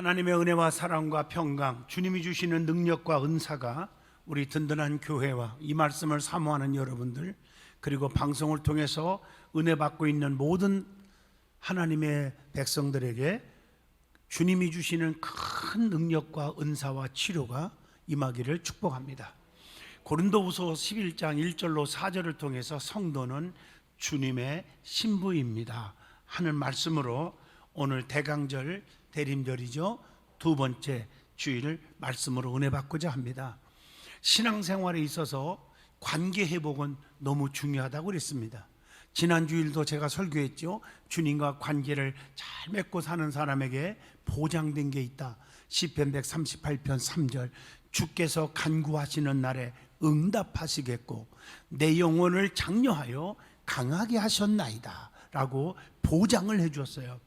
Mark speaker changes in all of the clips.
Speaker 1: 하나님의 은혜와 사랑과 평강, 주님이 주시는 능력과 은사가 우리 든든한 교회와 이 말씀을 사모하는 여러분들, 그리고 방송을 통해서 은혜 받고 있는 모든 하나님의 백성들에게 주님이 주시는 큰 능력과 은사와 치료가 임하기를 축복합니다. 고린도후서 11장 1절로 4절을 통해서 성도는 주님의 신부입니다 하는 말씀으로 오늘 대강절 대림절이죠. 두 번째 주일을 말씀으로 은혜 받고자 합니다. 신앙생활에 있어서 관계 회복은 너무 중요하다고 그랬습니다. 지난 주일도 제가 설교했죠. 주님과 관계를 잘 맺고 사는 사람에게 보장된 게 있다. 시편 138편 3절 주께서 간구하시는 날에 응답하시겠고 내 영혼을 장려하여 강하게 하셨나이다. 라고 보장을 해 주었어요.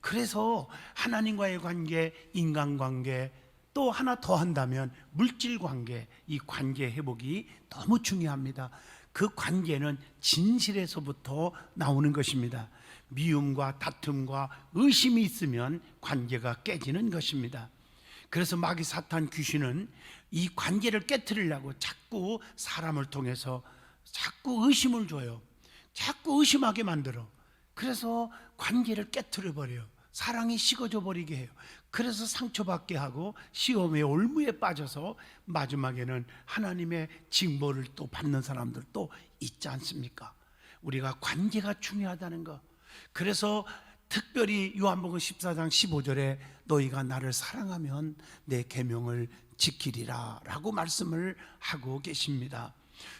Speaker 1: 그래서 하나님과의 관계, 인간 관계, 또 하나 더 한다면 물질 관계, 이 관계 회복이 너무 중요합니다. 그 관계는 진실에서부터 나오는 것입니다. 미움과 다툼과 의심이 있으면 관계가 깨지는 것입니다. 그래서 마귀 사탄 귀신은 이 관계를 깨뜨리려고 자꾸 사람을 통해서 자꾸 의심을 줘요. 자꾸 의심하게 만들어. 그래서 관계를 깨뜨려 버려요. 사랑이 식어져 버리게 해요. 그래서 상처받게 하고 시험의 올무에 빠져서 마지막에는 하나님의 징벌을 또 받는 사람들도 있지 않습니까? 우리가 관계가 중요하다는 거. 그래서 특별히 요한복음 14장 15절에 너희가 나를 사랑하면 내 계명을 지키리라라고 말씀을 하고 계십니다.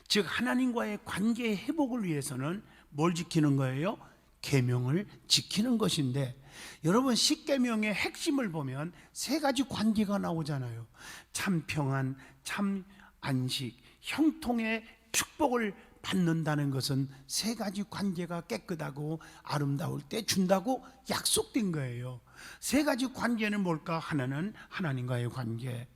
Speaker 1: 즉 하나님과의 관계 회복을 위해서는 뭘 지키는 거예요? 계명을 지키는 것인데 여러분 십계명의 핵심을 보면 세 가지 관계가 나오잖아요. 참 평안, 참 안식, 형통의 축복을 받는다는 것은 세 가지 관계가 깨끗하고 아름다울 때 준다고 약속된 거예요. 세 가지 관계는 뭘까? 하나는 하나님과의 관계.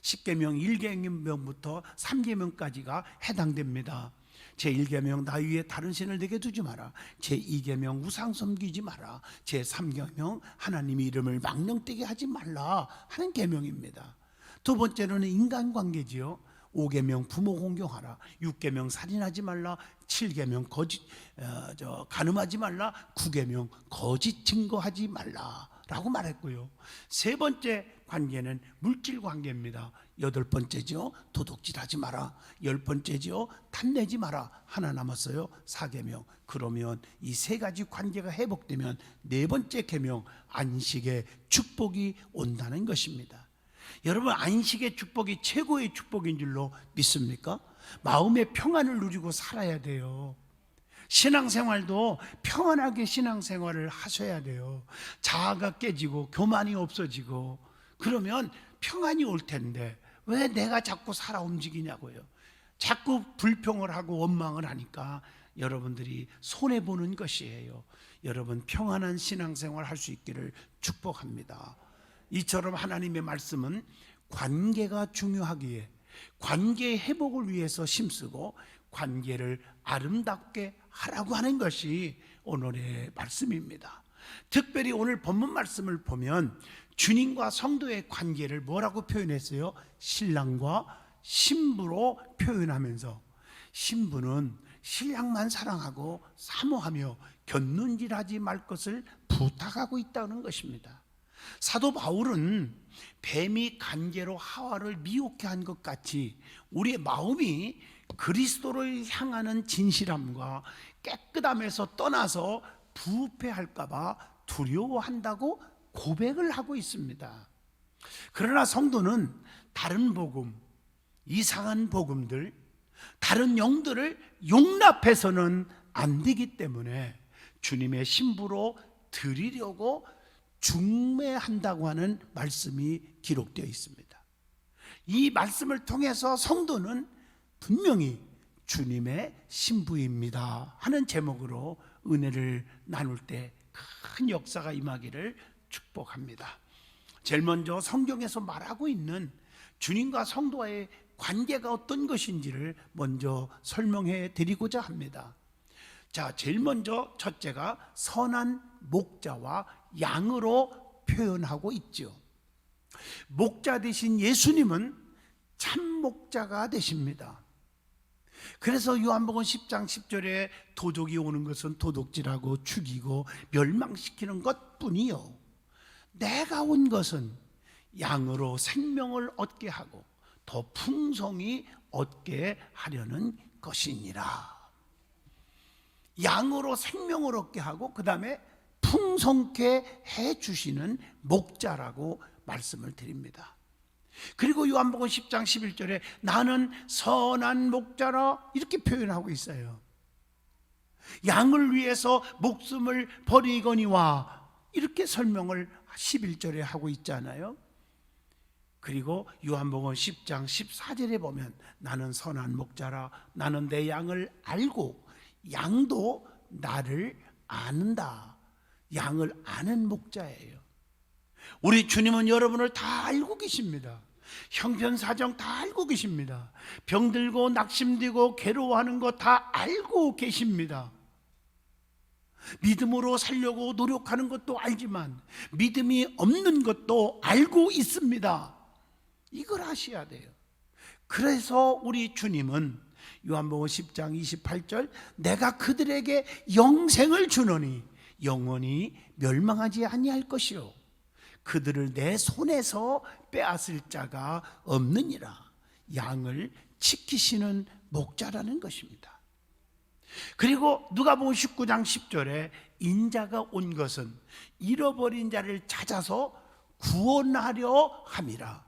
Speaker 1: 십계명 1계명부터 3계명까지가 해당됩니다. 제1계명 나 위에 다른 신을 내게 두지 마라. 제2계명 우상 섬기지 마라. 제3계명 하나님의 이름을 망령되게 하지 말라 하는 계명입니다. 두 번째로는 인간관계지요. 5계명 부모 공경하라. 6계명 살인하지 말라. 7계명 거짓 어, 저 간음하지 말라. 9계명 거짓 증거하지 말라. 라고 말했고요. 세 번째 관계는 물질 관계입니다. 여덟 번째죠. 도둑질 하지 마라. 열 번째죠. 탐내지 마라. 하나 남았어요. 사계명. 그러면 이 세 가지 관계가 회복되면 네 번째 계명 안식의 축복이 온다는 것입니다. 여러분 안식의 축복이 최고의 축복인 줄로 믿습니까? 마음의 평안을 누리고 살아야 돼요. 신앙생활도 평안하게 신앙생활을 하셔야 돼요. 자아가 깨지고 교만이 없어지고 그러면 평안이 올 텐데 왜 내가 자꾸 살아 움직이냐고요. 자꾸 불평을 하고 원망을 하니까 여러분들이 손해 보는 것이에요. 여러분 평안한 신앙생활 할 수 있기를 축복합니다. 이처럼 하나님의 말씀은 관계가 중요하기에 관계 회복을 위해서 힘쓰고 관계를 아름답게 하라고 하는 것이 오늘의 말씀입니다. 특별히 오늘 본문 말씀을 보면 주님과 성도의 관계를 뭐라고 표현했어요? 신랑과 신부로 표현하면서 신부는 신랑만 사랑하고 사모하며 곁눈질하지 말 것을 부탁하고 있다는 것입니다. 사도 바울은 뱀이 간계로 하와를 미혹해 한 것 같이 우리의 마음이 그리스도를 향하는 진실함과 깨끗함에서 떠나서 부패할까봐 두려워한다고 고백을 하고 있습니다. 그러나 성도는 다른 복음, 이상한 복음들, 다른 영들을 용납해서는 안 되기 때문에 주님의 신부로 드리려고 중매한다고 하는 말씀이 기록되어 있습니다. 이 말씀을 통해서 성도는 분명히 주님의 신부입니다 하는 제목으로 은혜를 나눌 때 큰 역사가 임하기를 축복합니다. 제일 먼저 성경에서 말하고 있는 주님과 성도와의 관계가 어떤 것인지를 먼저 설명해 드리고자 합니다. 자, 제일 먼저 첫째가 선한 목자와 양으로 표현하고 있죠. 목자 되신 예수님은 참 목자가 되십니다. 그래서 요한복음 10장 10절에 도둑이 오는 것은 도둑질하고 죽이고 멸망시키는 것뿐이요. 내가 온 것은 양으로 생명을 얻게 하고 더 풍성히 얻게 하려는 것이니라. 양으로 생명을 얻게 하고 그 다음에 풍성케 해 주시는 목자라고 말씀을 드립니다. 그리고 요한복음 10장 11절에 나는 선한 목자라 이렇게 표현하고 있어요. 양을 위해서 목숨을 버리거니와 이렇게 설명을 11절에 하고 있잖아요. 그리고 요한복음 10장 14절에 보면 나는 선한 목자라 나는 내 양을 알고 양도 나를 아는다. 양을 아는 목자예요. 우리 주님은 여러분을 다 알고 계십니다. 형편사정 다 알고 계십니다. 병들고 낙심되고 괴로워하는 거 다 알고 계십니다. 믿음으로 살려고 노력하는 것도 알지만 믿음이 없는 것도 알고 있습니다. 이걸 아셔야 돼요. 그래서 우리 주님은 요한복음 10장 28절 내가 그들에게 영생을 주노니 영원히 멸망하지 아니할 것이요 그들을 내 손에서 빼앗을 자가 없느니라 양을 지키시는 목자라는 것입니다. 그리고 누가복음 19장 10절에 인자가 온 것은 잃어버린 자를 찾아서 구원하려 함이라.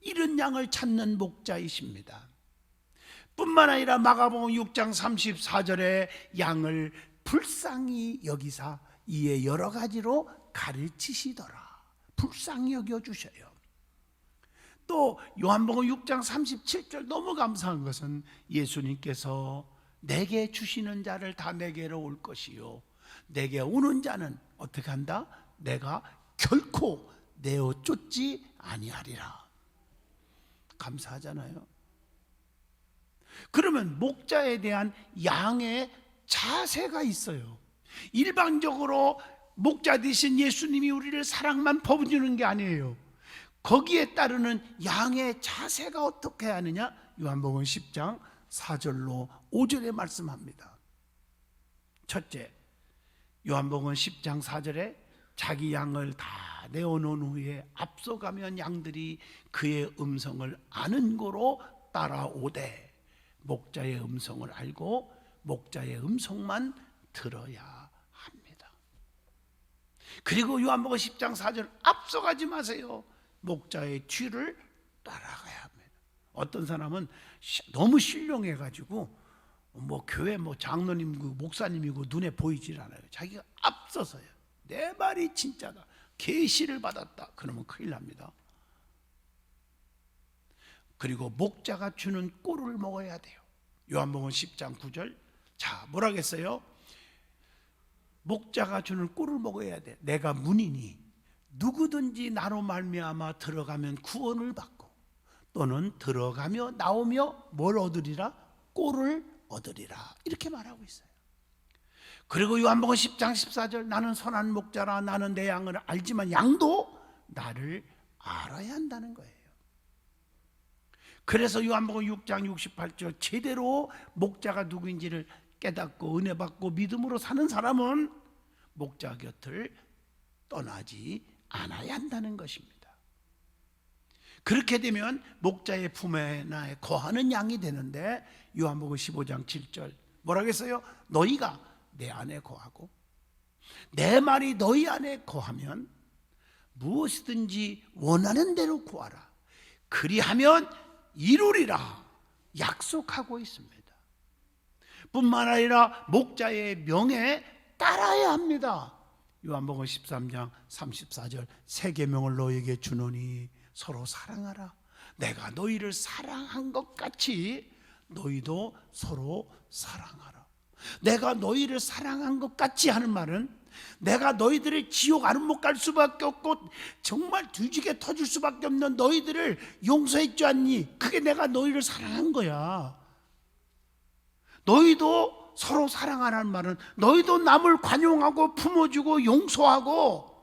Speaker 1: 이런 양을 찾는 목자이십니다. 뿐만 아니라 마가복음 6장 34절에 양을 불쌍히 여기사 이에 여러 가지로 가르치시더라. 불쌍히 여겨 주셔요. 또 요한복음 6장 37절 너무 감사한 것은 예수님께서 내게 주시는 자를 다 내게로 올 것이요 내게 오는 자는 어떻게 한다? 내가 결코 내어 쫓지 아니하리라. 감사하잖아요. 그러면 목자에 대한 양의 자세가 있어요. 일방적으로 목자 되신 예수님이 우리를 사랑만 퍼부주는 게 아니에요. 거기에 따르는 양의 자세가 어떻게 하느냐? 요한복음 10장 4절로 5절에 말씀합니다. 첫째, 요한복음 10장 4절에 자기 양을 다 내어놓은 후에 앞서가면 양들이 그의 음성을 아는 고로 따라오되 목자의 음성을 알고 목자의 음성만 들어야. 그리고 요한복음 10장 4절 앞서가지 마세요. 목자의 뒤를 따라가야 합니다. 어떤 사람은 너무 신령해 가지고 뭐 교회 뭐 장로님이고 목사님이고 눈에 보이질 않아요. 자기가 앞서서요. 내 말이 진짜다. 계시를 받았다. 그러면 큰일 납니다. 그리고 목자가 주는 꿀을 먹어야 돼요. 요한복음 10장 9절. 자, 뭐라겠어요? 목자가 주는 꿀을 먹어야 돼. 내가 문이니 누구든지 나로 말미암아 들어가면 구원을 받고 또는 들어가며 나오며 뭘 얻으리라? 꿀을 얻으리라. 이렇게 말하고 있어요. 그리고 요한복음 10장 14절 나는 선한 목자라 나는 내 양을 알지만 양도 나를 알아야 한다는 거예요. 그래서 요한복음 6장 68절 제대로 목자가 누구인지를 깨닫고 은혜 받고 믿음으로 사는 사람은 목자 곁을 떠나지 않아야 한다는 것입니다. 그렇게 되면 목자의 품에 나에 거하는 양이 되는데 요한복음 15장 7절 뭐라겠어요? 너희가 내 안에 거하고 내 말이 너희 안에 거하면 무엇이든지 원하는 대로 구하라. 그리하면 이루리라 약속하고 있습니다. 뿐만 아니라 목자의 명에 따라야 합니다. 요한복음 13장 34절 세 계명을 너에게 주노니 서로 사랑하라. 내가 너희를 사랑한 것 같이 너희도 서로 사랑하라. 내가 너희를 사랑한 것 같이 하는 말은 내가 너희들을 지옥 안못 갈 수밖에 없고 정말 뒤지게 터질 수밖에 없는 너희들을 용서했지 않니? 그게 내가 너희를 사랑한 거야. 너희도 서로 사랑하라는 말은 너희도 남을 관용하고 품어주고 용서하고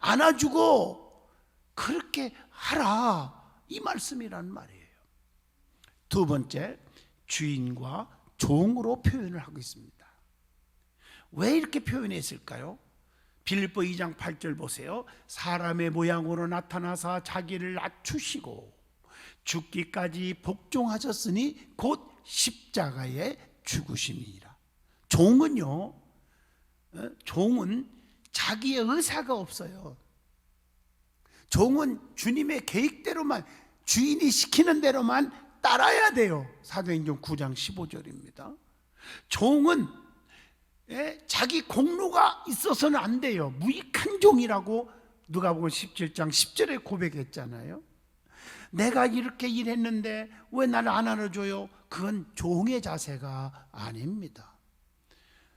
Speaker 1: 안아주고 그렇게 하라 이 말씀이란 말이에요. 두 번째 주인과 종으로 표현을 하고 있습니다. 왜 이렇게 표현했을까요? 빌립보 2장 8절 보세요. 사람의 모양으로 나타나사 자기를 낮추시고 죽기까지 복종하셨으니 곧 십자가에 죽으심이니라. 종은요. 어? 종은 자기의 의사가 없어요. 종은 주님의 계획대로만 주인이 시키는 대로만 따라야 돼요. 사도행전 9장 15절입니다. 종은 예, 자기 공로가 있어서는 안 돼요. 무익한 종이라고 누가복음 17장 10절에 고백했잖아요. 내가 이렇게 일했는데 왜 나를 안 안아줘요? 그건 종의 자세가 아닙니다.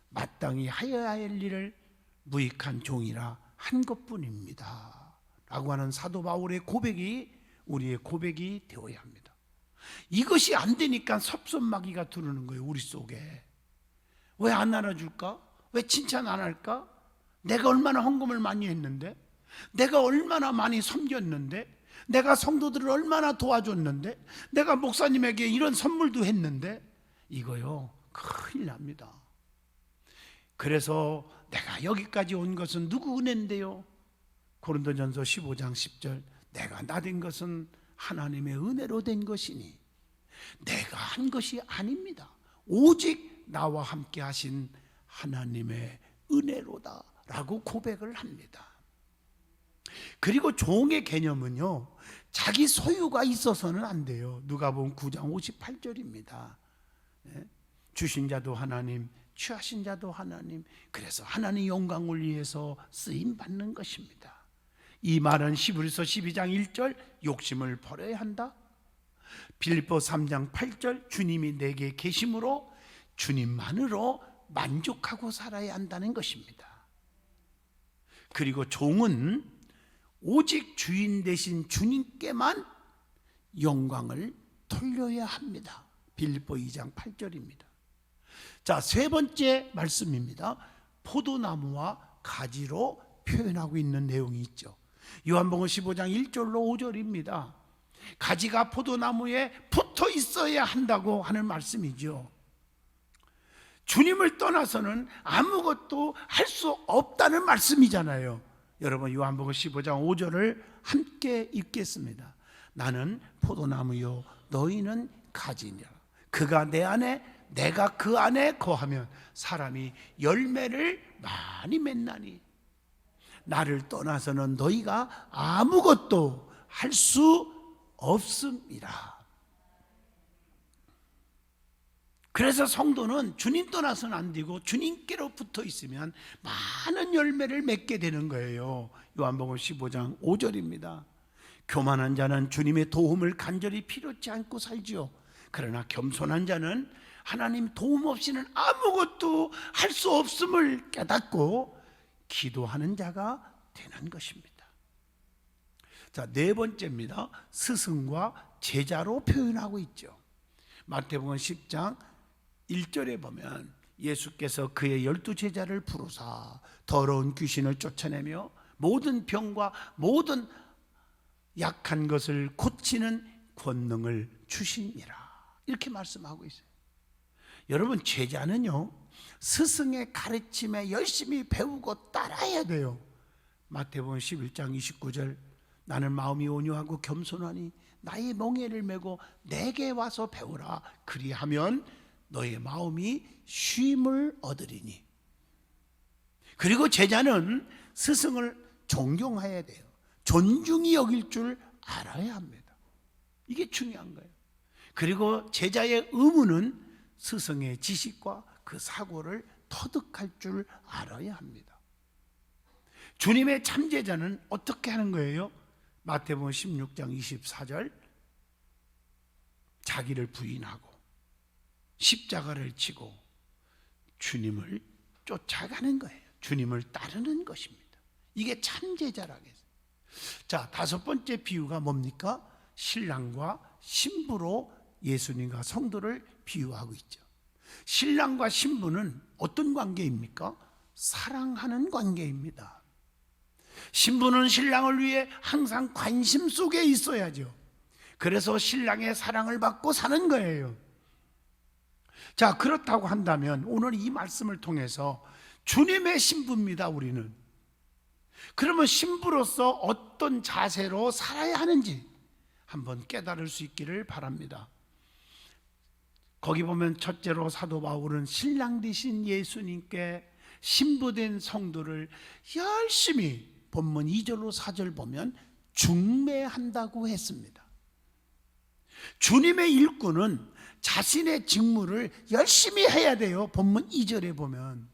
Speaker 1: 마땅히 하여야 할 일을 무익한 종이라 한 것뿐입니다. 라고 하는 사도 바울의 고백이 우리의 고백이 되어야 합니다. 이것이 안 되니까 섭섭마귀가 두르는 거예요, 우리 속에. 왜안 안아줄까? 왜 칭찬 안 할까? 내가 얼마나 헌금을 많이 했는데? 내가 얼마나 많이 섬겼는데? 내가 성도들을 얼마나 도와줬는데? 내가 목사님에게 이런 선물도 했는데? 이거요, 큰일 납니다. 그래서 내가 여기까지 온 것은 누구 은혜인데요? 고린도전서 15장 10절 내가 나 된 것은 하나님의 은혜로 된 것이니 내가 한 것이 아닙니다. 오직 나와 함께 하신 하나님의 은혜로다라고 고백을 합니다. 그리고 종의 개념은요. 자기 소유가 있어서는 안 돼요. 누가복음 9장 58절입니다. 예? 주신 자도 하나님, 취하신 자도 하나님. 그래서 하나님 영광을 위해서 쓰임 받는 것입니다. 이 말은 시브리서 12장 1절 욕심을 버려야 한다. 빌립보 3장 8절 주님이 내게 계심으로 주님만으로 만족하고 살아야 한다는 것입니다. 그리고 종은 오직 주인 대신 주님께만 영광을 돌려야 합니다. 빌립보 2장 8절입니다. 자, 세 번째 말씀입니다. 포도나무와 가지로 표현하고 있는 내용이 있죠. 요한복음 15장 1절로 5절입니다. 가지가 포도나무에 붙어 있어야 한다고 하는 말씀이죠. 주님을 떠나서는 아무것도 할 수 없다는 말씀이잖아요. 여러분 요한복음 15장 5절을 함께 읽겠습니다. 나는 포도나무요 너희는 가지니라. 그가 내 안에 내가 그 안에 거하면 사람이 열매를 많이 맺나니 나를 떠나서는 너희가 아무것도 할 수 없습니다. 그래서 성도는 주님 떠나서는 안 되고 주님께로 붙어 있으면 많은 열매를 맺게 되는 거예요. 요한복음 15장 5절입니다. 교만한 자는 주님의 도움을 간절히 필요치 않고 살지요. 그러나 겸손한 자는 하나님 도움 없이는 아무것도 할 수 없음을 깨닫고 기도하는 자가 되는 것입니다. 자, 네 번째입니다. 스승과 제자로 표현하고 있죠. 마태복음 10장 1절에 보면 예수께서 그의 열두 제자를 부르사 더러운 귀신을 쫓아내며 모든 병과 모든 약한 것을 고치는 권능을 주시니라. 이렇게 말씀하고 있어요. 여러분 제자는요 스승의 가르침에 열심히 배우고 따라야 돼요. 마태복음 11장 29절 나는 마음이 온유하고 겸손하니 나의 멍에를 메고 내게 와서 배우라 그리하면 너의 마음이 쉼을 얻으리니 그리고 제자는 스승을 존경해야 돼요. 존중이 여길 줄 알아야 합니다. 이게 중요한 거예요. 그리고 제자의 의무는 스승의 지식과 그 사고를 터득할 줄 알아야 합니다. 주님의 참제자는 어떻게 하는 거예요? 마태복음 16장 24절 자기를 부인하고 십자가를 치고 주님을 쫓아가는 거예요. 주님을 따르는 것입니다. 이게 참제자라고 했어요. 자, 다섯 번째 비유가 뭡니까? 신랑과 신부로 예수님과 성도를 비유하고 있죠. 신랑과 신부는 어떤 관계입니까? 사랑하는 관계입니다. 신부는 신랑을 위해 항상 관심 속에 있어야죠. 그래서 신랑의 사랑을 받고 사는 거예요. 자, 그렇다고 한다면 오늘 이 말씀을 통해서 주님의 신부입니다, 우리는. 그러면 신부로서 어떤 자세로 살아야 하는지 한번 깨달을 수 있기를 바랍니다. 거기 보면 첫째로 사도 바울은 신랑 되신 예수님께 신부된 성도를 열심히 본문 2절로 4절 보면 중매한다고 했습니다. 주님의 일꾼은 자신의 직무를 열심히 해야 돼요. 본문 2절에 보면.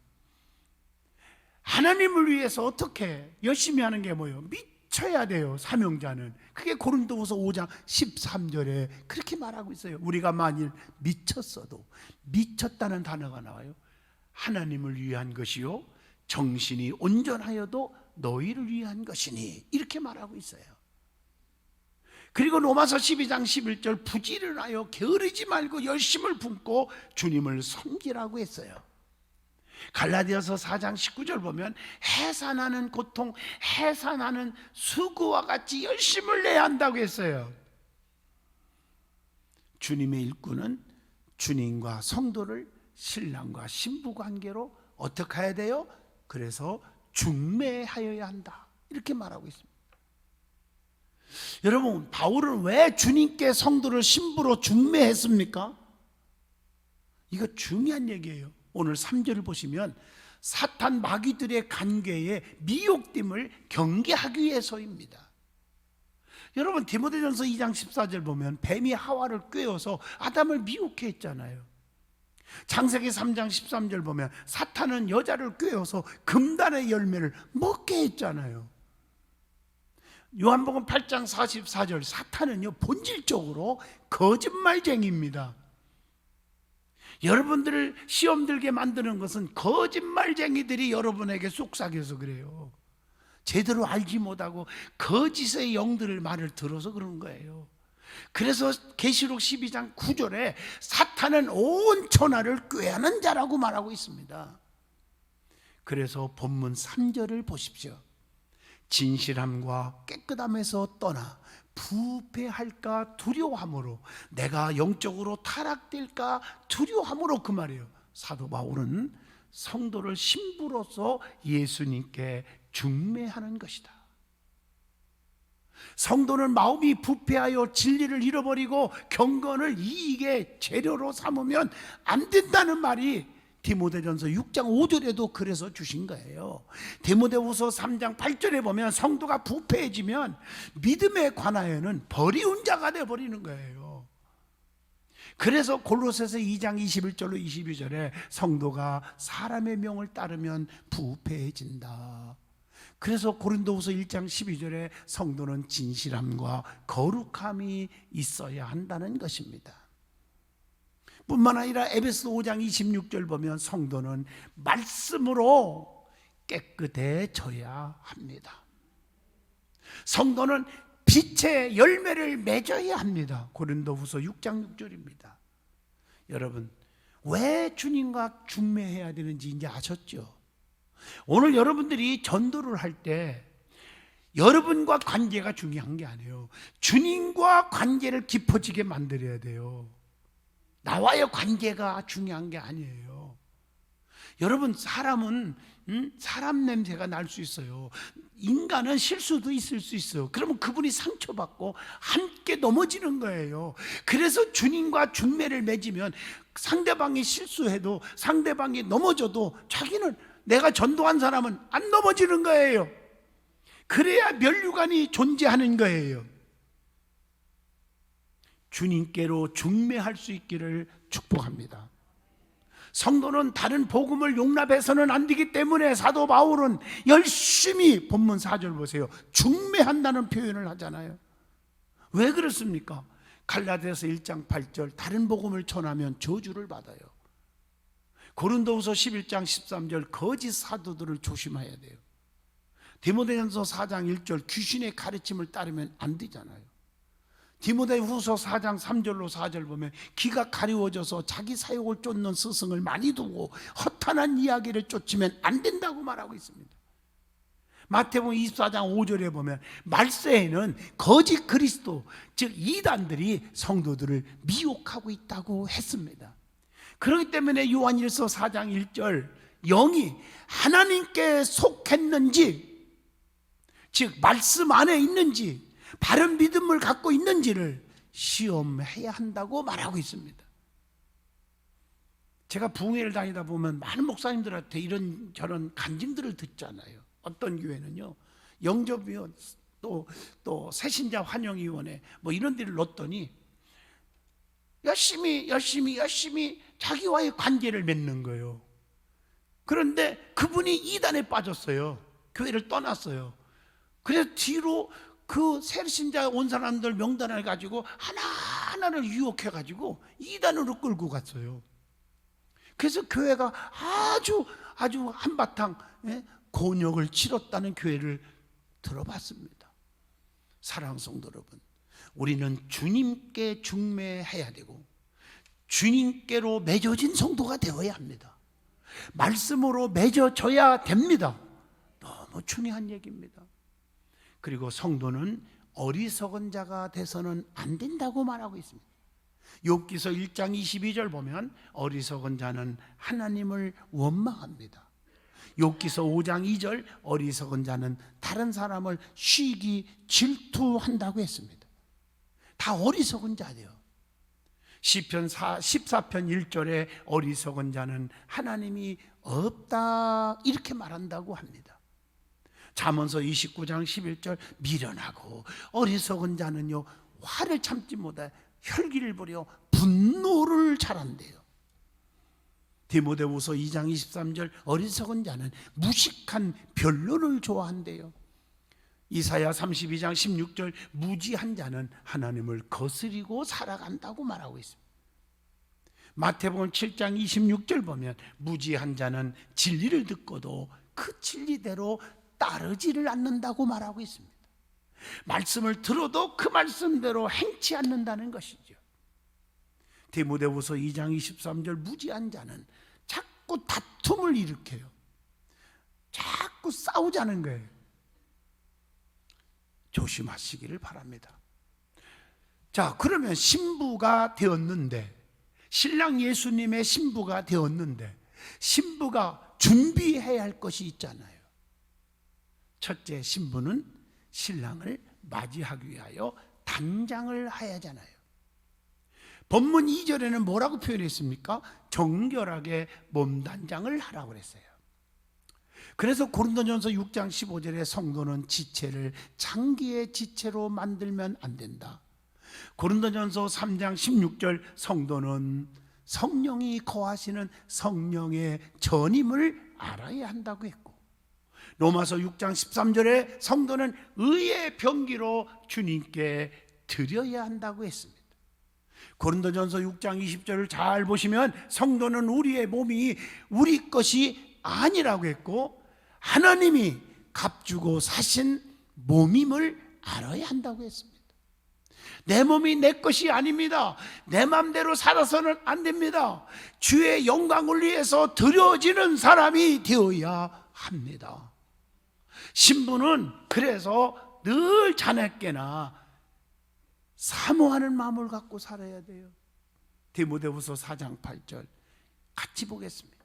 Speaker 1: 하나님을 위해서 어떻게 열심히 하는 게 뭐예요? 미쳐야 돼요. 사명자는. 그게 고린도후서 5장 13절에 그렇게 말하고 있어요. 우리가 만일 미쳤어도 미쳤다는 단어가 나와요. 하나님을 위한 것이요 정신이 온전하여도 너희를 위한 것이니 이렇게 말하고 있어요. 그리고 로마서 12장 11절 부지런하여 게으르지 말고 열심을 품고 주님을 섬기라고 했어요. 갈라디아서 4장 19절 보면 해산하는 고통, 해산하는 수고와 같이 열심을 내야 한다고 했어요. 주님의 일꾼은 주님과 성도를 신랑과 신부 관계로 어떻게 해야 돼요? 그래서 중매하여야 한다. 이렇게 말하고 있습니다. 여러분, 바울은 왜 주님께 성도를 신부로 중매했습니까? 이거 중요한 얘기예요. 오늘 3절을 보시면 사탄 마귀들의 관계에 미혹됨을 경계하기 위해서입니다. 여러분 디모데전서 2장 14절 보면 뱀이 하와를 꿰어서 아담을 미혹해 했잖아요. 창세기 3장 13절 보면 사탄은 여자를 꿰어서 금단의 열매를 먹게 했잖아요. 요한복음 8장 44절 사탄은요 본질적으로 거짓말쟁이입니다. 여러분들을 시험 들게 만드는 것은 거짓말쟁이들이 여러분에게 속삭여서 그래요. 제대로 알지 못하고 거짓의 영들을 말을 들어서 그런 거예요. 그래서 계시록 12장 9절에 사탄은 온 천하를 꾀하는 자라고 말하고 있습니다. 그래서 본문 3절을 보십시오. 진실함과 깨끗함에서 떠나 부패할까 두려워함으로 내가 영적으로 타락될까 두려워함으로 그 말이에요. 사도 바울은 성도를 신부로서 예수님께 중매하는 것이다. 성도는 마음이 부패하여 진리를 잃어버리고 경건을 이익의 재료로 삼으면 안 된다는 말이 디모데전서 6장 5절에도 그래서 주신 거예요. 디모데후서 3장 8절에 보면 성도가 부패해지면 믿음에 관하여는 버리운 자가 돼 버리는 거예요. 그래서 골로새서 2장 21절로 22절에 성도가 사람의 명을 따르면 부패해진다. 그래서 고린도후서 1장 12절에 성도는 진실함과 거룩함이 있어야 한다는 것입니다. 뿐만 아니라 에베소 5장 26절 보면 성도는 말씀으로 깨끗해져야 합니다. 성도는 빛의 열매를 맺어야 합니다. 고린도후서 6장 6절입니다. 여러분, 왜 주님과 중매해야 되는지 이제 아셨죠? 오늘 여러분들이 전도를 할 때 여러분과 관계가 중요한 게 아니에요. 주님과 관계를 깊어지게 만들어야 돼요. 나와의 관계가 중요한 게 아니에요. 여러분 사람은 음? 사람 냄새가 날 수 있어요. 인간은 실수도 있을 수 있어요. 그러면 그분이 상처받고 함께 넘어지는 거예요. 그래서 주님과 중매를 맺으면 상대방이 실수해도 상대방이 넘어져도 자기는 내가 전도한 사람은 안 넘어지는 거예요. 그래야 면류관이 존재하는 거예요. 주님께로 중매할 수 있기를 축복합니다. 성도는 다른 복음을 용납해서는 안 되기 때문에 사도 바울은 열심히 본문 4절 보세요. 중매한다는 표현을 하잖아요. 왜 그렇습니까? 갈라디아서 1장 8절 다른 복음을 전하면 저주를 받아요. 고린도후서 11장 13절 거짓 사도들을 조심해야 돼요. 디모데전서 4장 1절 귀신의 가르침을 따르면 안 되잖아요. 디모데 후서 4장 3절로 4절 보면 귀가 가리워져서 자기 사욕을 쫓는 스승을 많이 두고 허탄한 이야기를 쫓으면 안 된다고 말하고 있습니다. 마태복음 24장 5절에 보면 말세에는 거짓 그리스도 즉 이단들이 성도들을 미혹하고 있다고 했습니다. 그렇기 때문에 요한일서 4장 1절 영이 하나님께 속했는지 즉 말씀 안에 있는지 바른 믿음을 갖고 있는지를 시험해야 한다고 말하고 있습니다. 제가 부흥회를 다니다 보면 많은 목사님들한테 이런 저런 간증들을 듣잖아요. 어떤 교회는요 영접위원 또또 새신자 환영위원회 뭐 이런 데를 넣었더니 열심히 열심히 열심히 자기와의 관계를 맺는 거예요. 그런데 그분이 이단에 빠졌어요. 교회를 떠났어요. 그래서 뒤로 그 새신자 온 사람들 명단을 가지고 하나하나를 유혹해 가지고 이단으로 끌고 갔어요. 그래서 교회가 아주 아주 한바탕 예? 곤욕을 치렀다는 교회를 들어봤습니다. 사랑 성도 여러분, 우리는 주님께 중매해야 되고 주님께로 맺어진 성도가 되어야 합니다. 말씀으로 맺어져야 됩니다. 너무 중요한 얘기입니다. 그리고 성도는 어리석은 자가 돼서는 안 된다고 말하고 있습니다. 욥기서 1장 22절 보면 어리석은 자는 하나님을 원망합니다. 욥기서 5장 2절 어리석은 자는 다른 사람을 쉬기 질투한다고 했습니다. 다 어리석은 자예요. 시편 14편 1절에 어리석은 자는 하나님이 없다 이렇게 말한다고 합니다. 잠언서 29장 11절 미련하고 어리석은 자는요 화를 참지 못해 혈기를 부려 분노를 잘한대요. 디모데후서 2장 23절 어리석은 자는 무식한 변론을 좋아한대요. 이사야 32장 16절 무지한 자는 하나님을 거스리고 살아간다고 말하고 있습니다. 마태복음 7장 26절 보면 무지한 자는 진리를 듣고도 그 진리대로 따르지를 않는다고 말하고 있습니다. 말씀을 들어도 그 말씀대로 행치 않는다는 것이죠. 디모데후서 2장 23절 무지한 자는 자꾸 다툼을 일으켜요. 자꾸 싸우자는 거예요. 조심하시기를 바랍니다. 자, 그러면 신부가 되었는데 신랑 예수님의 신부가 되었는데 신부가 준비해야 할 것이 있잖아요. 첫째 신부는 신랑을 맞이하기 위하여 단장을 해야 하잖아요. 본문 2절에는 뭐라고 표현했습니까? 정결하게 몸 단장을 하라고 그랬어요. 그래서 고린도전서 6장 15절에 성도는 지체를 장기의 지체로 만들면 안 된다. 고린도전서 3장 16절 성도는 성령이 거하시는 성령의 전임을 알아야 한다고 했고 로마서 6장 13절에 성도는 의의 병기로 주님께 드려야 한다고 했습니다. 고린도전서 6장 20절을 잘 보시면 성도는 우리의 몸이 우리 것이 아니라고 했고 하나님이 값주고 사신 몸임을 알아야 한다고 했습니다. 내 몸이 내 것이 아닙니다. 내 마음대로 살아서는 안 됩니다. 주의 영광을 위해서 드려지는 사람이 되어야 합니다. 신부는 그래서 늘 자네께나 사모하는 마음을 갖고 살아야 돼요. 디모데후서 4장 8절 같이 보겠습니다.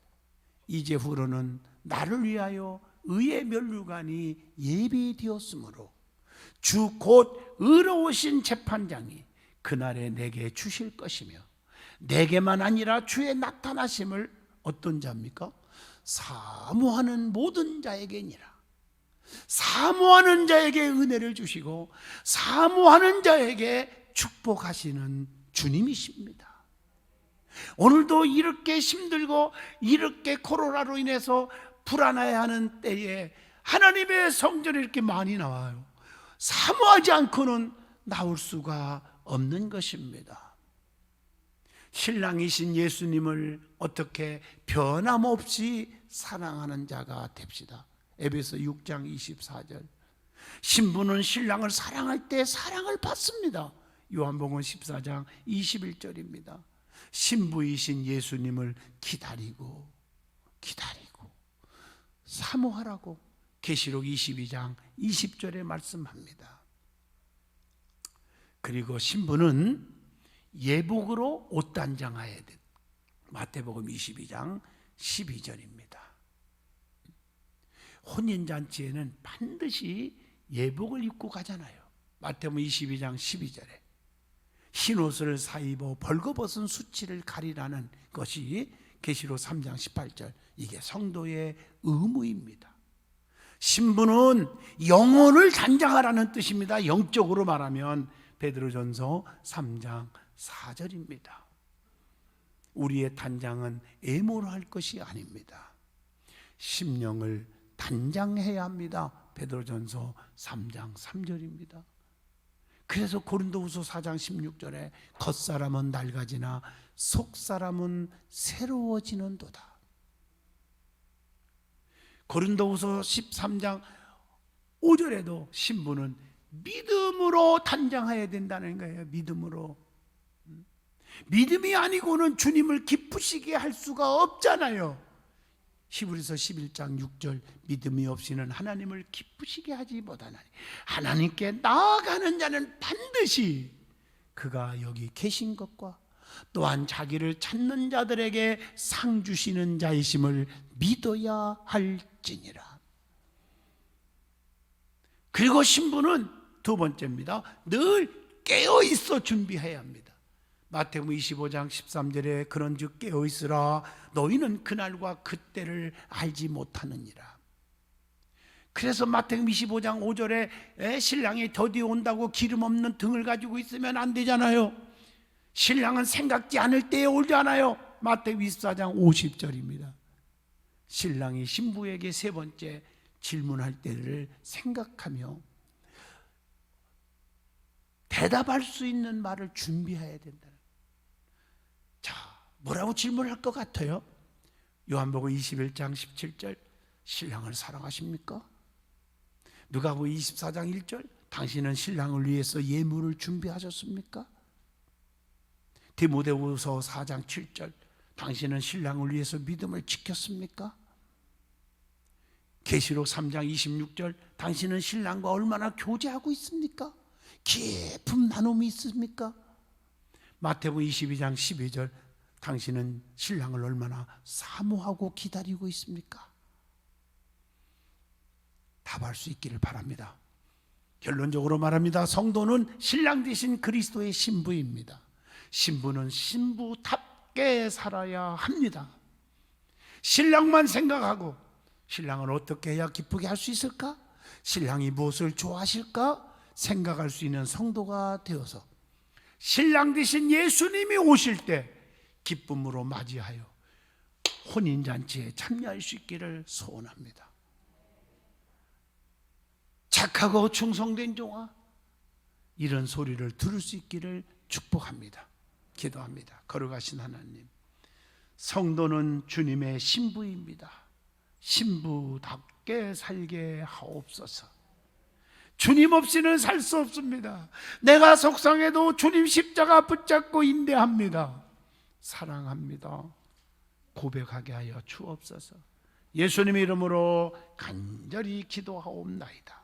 Speaker 1: 이제 후로는 나를 위하여 의의 면류관이 예비되었으므로 주 곧 의로우신 재판장이 그날에 내게 주실 것이며 내게만 아니라 주의 나타나심을 어떤 자입니까? 사모하는 모든 자에게니라. 사모하는 자에게 은혜를 주시고 사모하는 자에게 축복하시는 주님이십니다. 오늘도 이렇게 힘들고 이렇게 코로나로 인해서 불안해하는 때에 하나님의 성전이 이렇게 많이 나와요. 사모하지 않고는 나올 수가 없는 것입니다. 신랑이신 예수님을 어떻게 변함없이 사랑하는 자가 됩시다. 에베소 6장 24절. 신부는 신랑을 사랑할 때 사랑을 받습니다. 요한복음 14장 21절입니다. 신부이신 예수님을 기다리고 기다리고 사모하라고 계시록 22장 20절에 말씀합니다. 그리고 신부는 예복으로 옷 단장하여야 돼. 마태복음 22장 12절입니다. 혼인 잔치에는 반드시 예복을 입고 가잖아요. 마태복음 22장 12절에 흰 옷을 사입어 벌거벗은 수치를 가리라는 것이 계시록 3장 18절 이게 성도의 의무입니다. 신부는 영혼을 단장하라는 뜻입니다. 영적으로 말하면 베드로전서 3장 4절입니다. 우리의 단장은 애모로 할 것이 아닙니다. 심령을 단장해야 합니다. 베드로전서 3장 3절입니다. 그래서 고린도후서 4장 16절에 겉사람은 낡아지나 속사람은 새로워지는도다. 고린도후서 13장 5절에도 신부는 믿음으로 단장해야 된다는 거예요. 믿음으로. 믿음이 아니고는 주님을 기쁘시게 할 수가 없잖아요. 히브리서 11장 6절 믿음이 없이는 하나님을 기쁘시게 하지 못하나니 하나님께 나아가는 자는 반드시 그가 여기 계신 것과 또한 자기를 찾는 자들에게 상 주시는 자이심을 믿어야 할지니라. 그리고 신부는 두 번째입니다. 늘 깨어 있어 준비해야 합니다. 마태복음 25장 13절에 그런즉 깨어 있으라 너희는 그날과 그때를 알지 못하느니라. 그래서 마태복음 25장 5절에 신랑이 더디 온다고 기름 없는 등을 가지고 있으면 안 되잖아요. 신랑은 생각지 않을 때에 올잖아요. 마태복음 24장 50절입니다. 신랑이 신부에게 세 번째 질문할 때를 생각하며 대답할 수 있는 말을 준비해야 된다. 자, 뭐라고 질문할 것 같아요? 요한복음 21장 17절 신랑을 사랑하십니까? 누가복음 24장 1절 당신은 신랑을 위해서 예물을 준비하셨습니까? 디모데후서 4장 7절 당신은 신랑을 위해서 믿음을 지켰습니까? 계시록 3장 26절 당신은 신랑과 얼마나 교제하고 있습니까? 깊은 나눔이 있습니까? 마태복음 22장 12절 당신은 신랑을 얼마나 사모하고 기다리고 있습니까? 답할 수 있기를 바랍니다. 결론적으로 말합니다. 성도는 신랑 대신 그리스도의 신부입니다. 신부는 신부답게 살아야 합니다. 신랑만 생각하고 신랑을 어떻게 해야 기쁘게 할 수 있을까? 신랑이 무엇을 좋아하실까? 생각할 수 있는 성도가 되어서 신랑 대신 예수님이 오실 때 기쁨으로 맞이하여 혼인잔치에 참여할 수 있기를 소원합니다. 착하고 충성된 종아 이런 소리를 들을 수 있기를 축복합니다. 기도합니다. 거룩하신 하나님. 성도는 주님의 신부입니다. 신부답게 살게 하옵소서. 주님 없이는 살 수 없습니다. 내가 속상해도 주님 십자가 붙잡고 인대합니다. 사랑합니다. 고백하게 하여 주옵소서. 예수님 이름으로 간절히 기도하옵나이다.